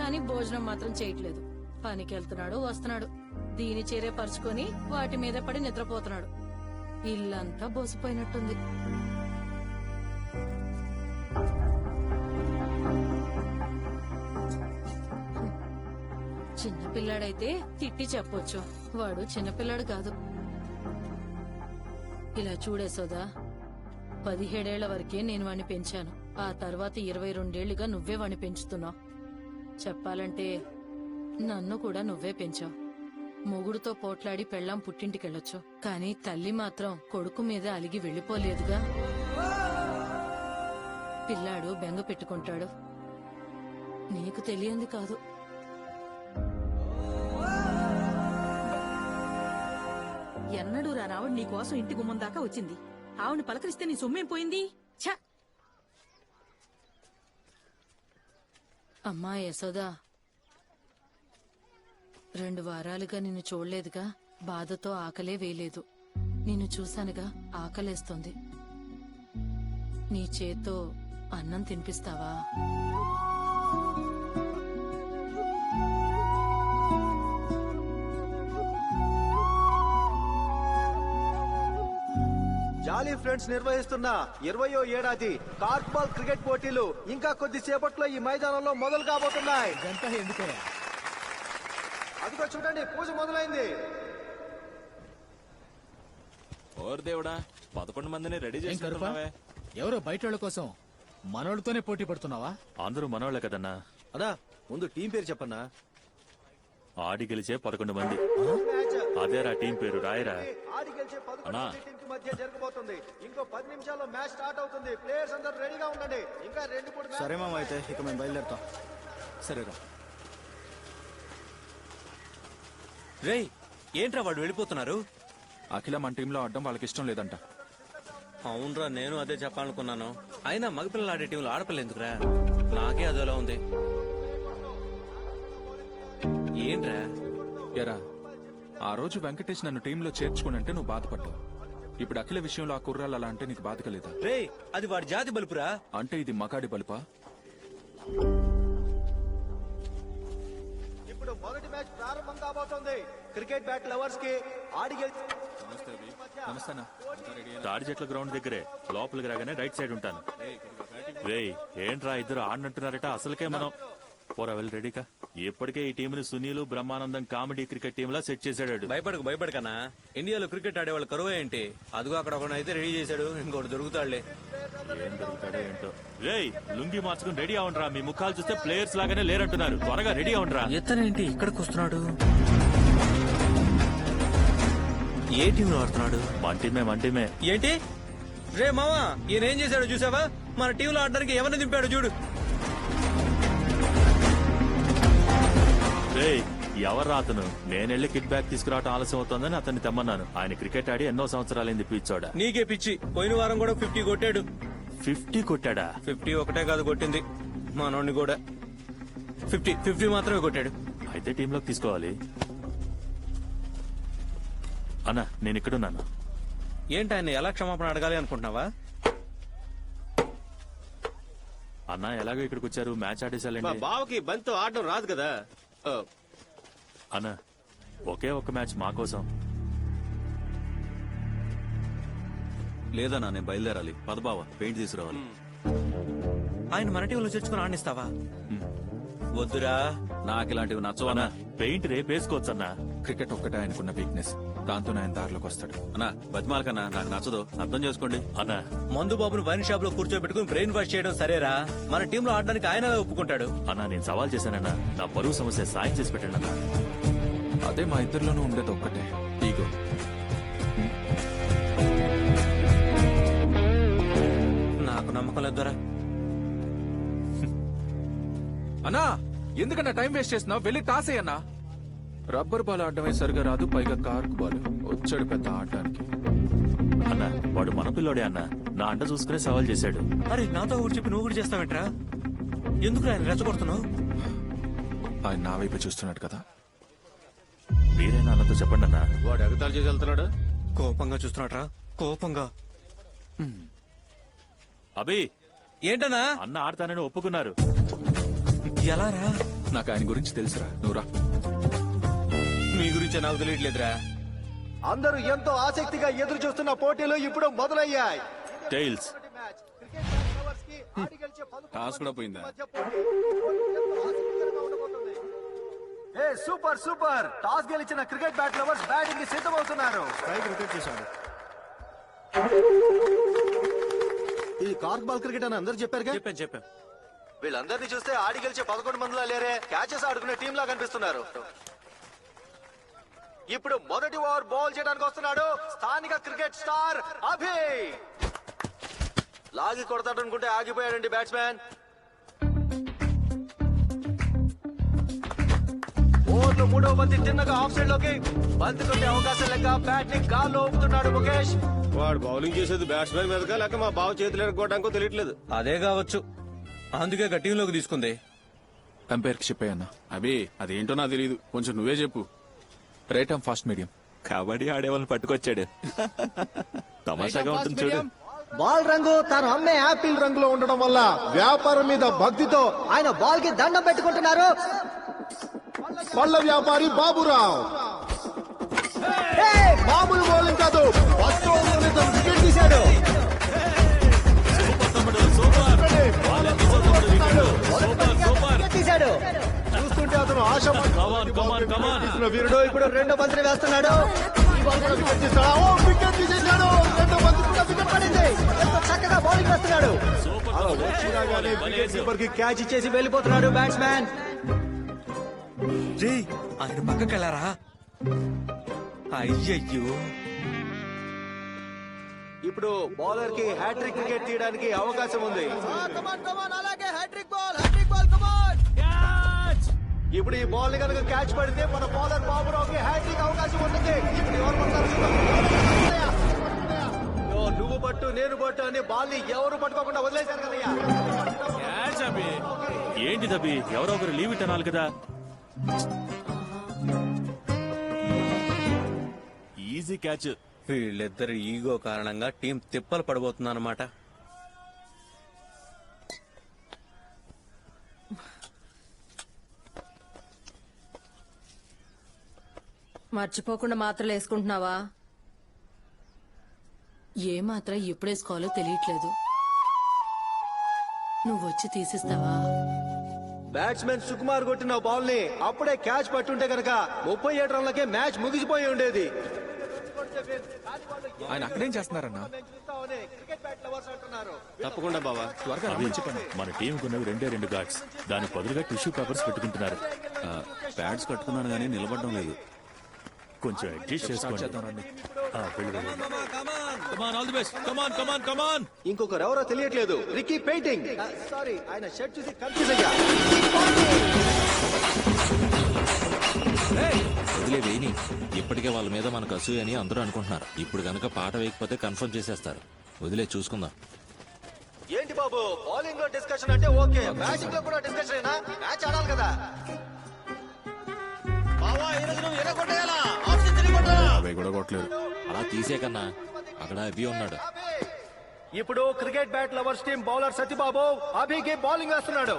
కానీ భోజనం మాత్రం చేయట్లేదు. పనికి వెళ్తున్నాడు వస్తున్నాడు. దీని చీరే పరుచుకొని వాటి మీద పడి నిద్రపోతున్నాడు. ఇల్లంతా బోసిపోయినట్టుంది. చిన్నపిల్లాడైతే తిట్టి చెప్పొచ్చు. వాడు చిన్నపిల్లాడు కాదు. ఇలా చూడే సోదా పదిహేడేళ్ళ వరకే నేను వాణ్ణి పెంచాను. ఆ తర్వాత ఇరవై రెండేళ్ళుగా నువ్వే వాణ్ణి పెంచుతున్నావు. చెప్పాలంటే నన్ను కూడా నువ్వే పెంచావు. మొగుడుతో పోట్లాడి పెళ్ళాం పుట్టింటికెళ్ళొచ్చు. కానీ తల్లి మాత్రం కొడుకు మీద అలిగి వెళ్ళిపోలేదుగా. పిల్లాడు బెంగ పెట్టుకుంటాడు. నీకు తెలియంది కాదు. ఎన్నడూ రా నీకోసం ఇంటి గుమ్మం దాకా వచ్చింది. ఆవిని పలకరిస్తే నీ సొమ్మేం పోయింది? ఛ! అమ్మా యశోదా రెండు వారాలుగా నిన్ను చూడలేదుగా. బాధతో ఆకలే వేయలేదు. నిన్ను చూశానుగా ఆకలేస్తుంది. నీ చేత్తో అన్నం తినిపిస్తావా? జాలీ ఫ్రెండ్స్ నిర్వహిస్తున్న ఇరవయో ఏడాది కార్క్బాల్ క్రికెట్ పోటీలు ఇంకా కొద్దిసేపట్లో ఈ మైదానంలో మొదలు కాబోతున్నాయి. అదిగో చూడండి పూజ మొదలైంది. ఓర్ దేవుడా పదకొండు మందిని రెడీ చేసుకుంటున్నావే ఎవరో బయట వాళ్ళ కోసం మనోళ్ళతోనే పోటీ పడుతున్నావా? అందరూ మనోళ్ళే కదన్నా. అదా ముందు టీం పేరు చెప్పన్నా. ఆడి గెలిచే పదకొండు మంది. అదేరా టీం పేరు రాయరా. ఆడి గెలిచే పదకొండు అన్నా. మంది టీంకి మధ్య జరగబోతుంది. ఇంకో పది నిమిషాల్లో మ్యాచ్ స్టార్ట్ అవుతుంది. ప్లేయర్స్ అందరూ రెడీగా ఉండండి. ఇంకా రెండు మూడు సరే మామ అయితే ఇక మేము బయలుదేరుతాం. సరేరా రేయ్ ఏంట్రా వాడు వెళ్ళిపోతున్నారు? అఖిల మన టీంలో ఆడడం వాళ్ళకి ఇష్టం లేదంట. అవునరా నేను అదే చెప్పాలనుకున్నాను. అయినా మగపిల్లలు ఆడే టీంలో ఆడపిల్ల ఎందుకురా? నాకే అదోలా ఉంది. ఏంట్రా? ఎరా ఆ రోజు వెంకటేష్ నన్ను టీంలో చేర్చుకునంటే నువ్వు బాధపడ్డావు. ఇప్పుడు అఖిల విషయంలో ఆ కుర్రాలు అలా అంటే నీకు బాధ కలేదా? రేయ్ అది వాడి జాతి బలుపురా. అంటే ఇది మగాడి బలుపా? ఇప్పుడు మొదటి మ్యాచ్ ప్రారంభం కాబోతోంది. క్రికెట్ బ్యాట్ లవర్స్కి ఆడి నమస్తేనా తాడి చెట్ల గ్రౌండ్ దగ్గరే. లోపలికి రాగానే రైట్ సైడ్ ఉంటాను. రేయ్ ఏంట్రా ఇద్దరు ఆడినట్టున్నారట? అసలుకే మనం పోరా వెళ్ళి రెడీకా ఇప్పటికే ఈ టీంని Sunil Brahmanandam comedy cricket team లా సెట్ చేశాడు భయపడకు భయపడకన్నా ఇండియాలో క్రికెట్ ఆడేవాళ్ళు కరువు ఏంటి? అదిగో అక్కడ అయితే రెడీ చేశాడు ఇంకోటి దొరుకుతాడులే. ఏం దొరుకుతాడో ఏంటో. రేయ్ లుంగి మార్చుకుని రెడీ అవ్వండిరా. మీ ముఖాలు చూస్తే ప్లేయర్స్ లాగానే లేరంటున్నారు. త్వరగా రెడీ అవ్వండిరా. ఇతనేంటి ఇక్కడికి వస్తున్నాడు. ఏ టీంలో ఆడుతున్నాడు? మంటిమే మంటిమే ఏంటి? రే మావా ఈయన ఏం చేశాడు చూసావా? మన టీంలో ఆడడానికి ఎవరిని దింపాడు చూడు. రేయ్ ఎవరు అతను? నేనెళ్ళి కిట్ బ్యాక్ తీసుకురావడం ఆలస్యం అవుతోందని అతన్ని తెమ్మన్నాను. ఆయన క్రికెట్ ఆడి ఎన్నో సంవత్సరాలైంది పిచ్చోడా? నీకే పిచ్చి. పోయిన వారం కూడా ఫిఫ్టీ కొట్టాడు. ఫిఫ్టీ కొట్టాడా? ఫిఫ్టీ ఒకటే కాదు కొట్టింది. మనోడిని కూడా. ఫిఫ్టీ ఫిఫ్టీ మాత్రమే కొట్టాడు. అయితే టీంలోకి తీసుకోవాలి. అన్నా నేను ఇక్కడున్నాను. ఏంటి ఆయన ఎలా క్షమాపణ అడగాలి అనుకుంటున్నావా? అన్నా ఎలాగో ఇక్కడికి వచ్చారు? మ్యాచ్ ఆడేసాలండి బావకి బంతితో ఆడడం రాదు కదా. అన్నా ఒకే ఒక మ్యాచ్ మా కోసం. లేదన్నా నేను బయలుదేరాలి. పదబావ పెయింట్ తీసుకురావాలి. ఆయన మన టీంలో చేర్చుకుని ఆడిస్తావా వద్దురా. నాకు ఇలాంటివి అన్నా నచ్చవన్నా పెయింట్ రేపేసుకోవచ్చు అన్నా క్రికెట్ ఒక్కటే ఆయనకున్న వీక్నెస్ దాంతో ఆయన దారిలోకి వస్తాడు. అన్నా బతిమాలకన్నా నాకు నచ్చదు. అర్థం చేసుకోండి. అన్నా మందు బాబును వైన్ షాప్లో కూర్చోబెట్టుకుని బ్రెయిన్ వాష్ చేయడం సరేరా? మన టీంలో ఆడడానికి ఆయన ఒప్పుకుంటాడు? అన్నా నేను సవాల్ చేశానన్నా. నా పరువు సమస్య సాయం చేసి పెట్టండి అన్నా. అదే మా ఇద్దరిలోనూ ఉండేది ఒక్కటే. ఈగో. నాకు నమ్మకం లేదురా అన్నా ఎందుకన్నా టైం వేస్ట్ చేస్తున్నావు? వెళ్ళి తాసే అన్నా. రబ్బర్ బాల్ ఆడడమే సరిగా రాదు పైగా కార్క్ బాల్ వచ్చాడు పెద్ద ఆడడానికి అన్నా వాడు మన పిల్లోడే అన్నా. నా అంట చూసుకునే సవాల్ చేశాడు. అరే నాతో ఊరు చెప్పి నువ్వు కూడా చేస్తావేంట్రా? ఎందుకు ఆయన రెచ్చగొడుతున్నావు? ఆయన నా వైపు చూస్తున్నాడు కదా. మీరేనా అన్నతో చెప్పండి అన్నా. వాడు ఎగతాళి చేసి వెళ్తున్నాడు? కోపంగా చూస్తున్నాడ్రా కోపంగా. అభి! ఏంటనా అన్న ఆడతానని ఒప్పుకున్నారు. ఎలా రా నాకు ఆయన గురించి తెలుసురా. నువ్వురా మీ గురించి నాకు తెలియట్లేదురా. అందరూ ఎంతో ఆసక్తిగా ఎదురు చూస్తున్న పోటీలు ఇప్పుడు మొదలయ్యాయి. టైల్స్. టాస్ కూడా పోయిందా? ఏ సూపర్ సూపర్. టాస్ గెలిచిన క్రికెట్ బ్యాట్ లవర్స్ బ్యాటింగ్కి సిద్ధమవుతున్నారు ఇది కార్క్ బాల్ క్రికెట్ అని అందరూ చెప్పారు చెప్పాను చెప్పాను వీళ్ళందరినీ చూస్తే ఆడి గెలిచే పదకొండు మందిలా లేరే. క్యాచెస్ ఆడుకునే టీం లా కనిపిస్తున్నారు. ఇప్పుడు మొదటి ఓవర్ బౌల్ చేయడానికి వస్తున్నాడు స్థానిక క్రికెట్ స్టార్ అభి. లాగి కొడతాడు అనుకుంటే ఆగిపోయాడండి బ్యాట్స్మెన్. ఓవర్లో మూడవ బంతి తిన్నగా ఆఫ్ సైడ్లోకి బంతి కొట్టే అవకాశం లెక్క బ్యాట్ని గాల్లో ఊపుతున్నాడు ముఖేష్. వాడు బౌలింగ్ చేసేది బ్యాట్స్మెన్ మీదగా లేక మా బావ చేతులు ఎడుకోవడానికో తెలియట్లేదు. అదే కావచ్చు. అందుకే గట్టిలోకి తీసుకుంది. ఎంపైర్కి చెప్పాయన్నా. అబే అదేంటో నాకు తెలియదు కొంచెం నువ్వే చెప్పు. Right arm fast medium. Kabaddi ఆడేవాళ్ళని పట్టుకొచ్చాడు. తమాషాగా ఉంటుంది చూడు. బాల్ రంగు తాను అమ్మే యాపిల్ రంగులో ఉండడం వల్ల వ్యాపారం మీద భక్తితో ఆయన బాల్కి దండం పెట్టుకుంటున్నారు. పళ్ళ వ్యాపారి బాబురావు. మామూలు బౌలింగ్ కాదు ఫస్ట్ వికెట్ తీశాడు. అతను ఆశ తీసిన వీరుడు ఇప్పుడు రెండో బంతిని వేస్తున్నాడు. ఈ బాల్ కూడా వికెట్ తీస్తాడా ఓ వికెట్ తీసేశాడు. రెండో బంతి కూడా వికెట్ పడింది. ఎంతో చక్కగా బౌలింగ్ వేస్తున్నాడు. అలా వచ్చినా గానీ వికెట్ కీపర్కి క్యాచ్ ఇచ్చేసి వెళ్ళిపోతున్నాడు బ్యాట్స్మెన్ రే ఆయన పక్కకి వెళ్ళారా? అయ్యయ్యో. ఇప్పుడు బౌలర్కి హ్యాట్రిక్ వికెట్ తీయడానికి అవకాశం ఉంది. ఇప్పుడు ఈ బాల్ కనుక క్యాచ్ పడితే మన బౌలర్ బాబురావుకి హ్యాట్రిక్ అవకాశం ఉంటుంది. ఇప్పుడు ఎవరు పడతారు? చూద్దాం. ఓ, నువ్వు పట్టు నేను పట్టు అని బాల్ని ఎవరు పట్టుకోకుండా వదిలేశారు కదయ్యా ఏంటి దబ్బి ఎవరో ఒకరు లీవ్ ఇట్ అనాలి కదా. Easy catch. వీళ్ళిద్దరు ఈగో కారణంగా టీం తిప్పలు పడబోతుందన్నమాట. మర్చిపోకుండా మాత్రలు వేసుకుంటున్నావా? ఏ మాత్రం ఎప్పుడు వేసుకోవాలో తెలియట్లేదు. నువ్వు వచ్చి తీసిస్తావా? బ్యాట్స్మెన్ సుకుమార్ కొట్టిన బాల్ని అప్పుడే క్యాచ్ పట్టుంటే కనుక ముప్పై ఏడు రన్లకే మ్యాచ్ ముగిసిపోయి ఉండేది. ఆయన అక్కడేం చేస్తున్నారన్నా? క్రికెట్ బ్యాట్ లవర్స్ అంటున్నారు. తప్పకుండా బావా త్వరగా రమ్మని చెప్పండి. మన టీం ఉన్నవి రెండే రెండు గార్డ్స్ దానికి బదులుగా టిష్యూ పేపర్స్ పెట్టుకుంటున్నారు. ప్యాడ్స్ కట్టుకున్నాను కానీ నిలబడడం లేదు. కొంచెం అడ్జస్ట్ చేసుకోండి. ఆ, వెళ్ళు, వెళ్ళు. Best. Come on, come on, come on. ఇంకొకరు ఎవరో తెలియట్లేదు. రికీ పెయింటింగ్ సారీ ఆయన షర్ట్ చూసి కన్ఫ్యూజ్ అయ్యా వదిలే వేయని ఇప్పటికే వాళ్ళ మీద మనకు అసూయ అని అందరూ అనుకుంటున్నారు. ఇప్పుడు గనక పాట వేయకపోతే కన్ఫర్మ్ చేసేస్తారు. వదిలే చూసుకుందాం. ఏంటి బాబు? బౌలింగ్లో డిస్కషన్ అంటే ఓకే. బ్యాటింగ్లో కూడా డిస్కషన్ అయినా మ్యాచ్ ఆడాలి కదా. కూడా కొట్టలేదు అలా తీసే కన్నా అక్కడ అభి ఉన్నాడు. ఇప్పుడు cricket bat lovers team bowler Satyababu అభికి bowling వేస్తున్నాడు.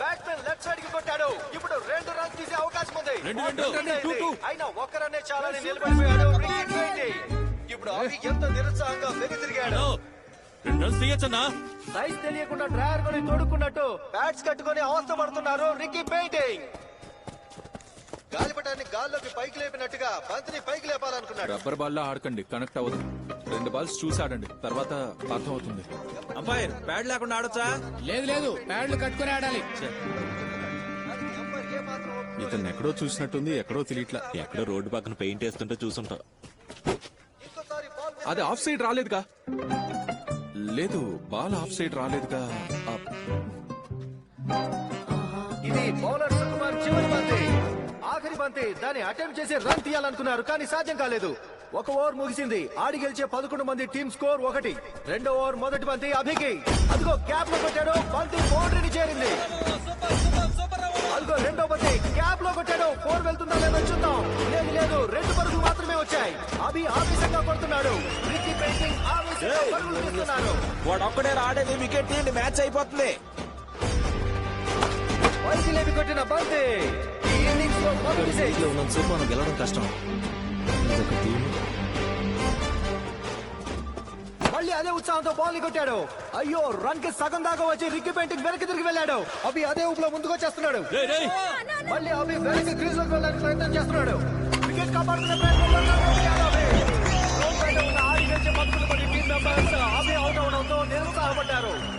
బ్యాట్స్మెన్ లెఫ్ట్ సైడ్కి కొట్టాడు. ఇప్పుడు రెండు రన్స్ తీసే అవకాశం ఉంది. రెండు, రెండు. అయినా ఒక్కరనే నిలబడిపోయాడు. పెయింటింగ్ ఇప్పుడు అభి ఎంత నిరుత్సాహంగా రెండు రన్స్ తీయచ్చన్నా? సైజ్ తెలియకుండా డ్రైవర్ కొని తోడుకున్నట్టు బ్యాట్స్ కట్టుకొని అవస్థ పడుతున్నారు రికీ పెయింటింగ్. గాలిపటాన్ని గాల్లోకి పైకి లేపినట్టుగా బంతిని పైకి లేపాలనుకున్నాడు. రబ్బర్ బాల్ లా ఆడకండి కనెక్ట్ అవ్వదు. రెండు బాల్స్ చూసి ఆడండి తర్వాత అర్థం అవుతుంది అంపైర్ బ్యాడ్ లేకుండా ఆడొచ్చా? లేదు లేదు ప్యాడ్లు కట్టుకుని ఆడాలి. ఇతను ఎక్కడో చూసినట్టుంది ఎక్కడో తెలియట్లా. ఎక్కడో రోడ్డు పక్కన పెయింట్ వేస్తుంటే చూసుంటాం. ఇంకోసారి బాల్ అది ఆఫ్ సైడ్ రాలేదుగా? లేదు బాల్ ఆఫ్ సైడ్ రాలేదుగా? బంతి దాన్ని అటెంప్ట్ చేసి రన్ తీయాలనుకున్నారు కానీ సాధ్యం కాలేదు. ఒక ఓవర్ ముగిసింది. ఆడి గెలిచే పదకొండు మంది టీమ్ స్కోర్ ఒకటి. రెండో ఓవర్ మొదటి బంతి అభికి. అదిగో క్యాప్లో కొట్టాడు. బంతి బౌండరీని చేరింది. అదిగో రెండో బంతి క్యాప్లో కొట్టాడు. ఫోర్ వెళ్తుందా లేదో చూద్దాం. లేదు లేదు. రెండు పరుగులు మాత్రమే వచ్చాయి. అభి ఆవేశంగా కొడుతున్నాడు. వాడు ఒక్కడే ఆడేది వికెట్ తీయండి. మ్యాచ్ అయిపోతుంది. పైకి లేపి కొట్టిన బంతి? లో మనం గెలవడం కష్టం. ఇదొక టీం మళ్ళీ అదే ఉత్సాహంతో బాల్ కొట్టాడు. అయ్యో రన్కి సగం దాకా వచ్చి రిక్కి పెయింటింగ్ వెనక్కి తిరిగి వెళ్ళాడు. అభి అదే ఊపులో ముందుకు వచ్చేస్తున్నాడు. మళ్ళీ అభి వెనక్కి క్రీజ్లోకి వెళ్ళడానికి ప్రయత్నం చేస్తున్నాడు. వికెట్ కాపాడుతున్న ప్రయత్నంలో టీం మెంబర్స్ అభి అవుట్ అవడంతో నిరుత్సాహపడ్డారు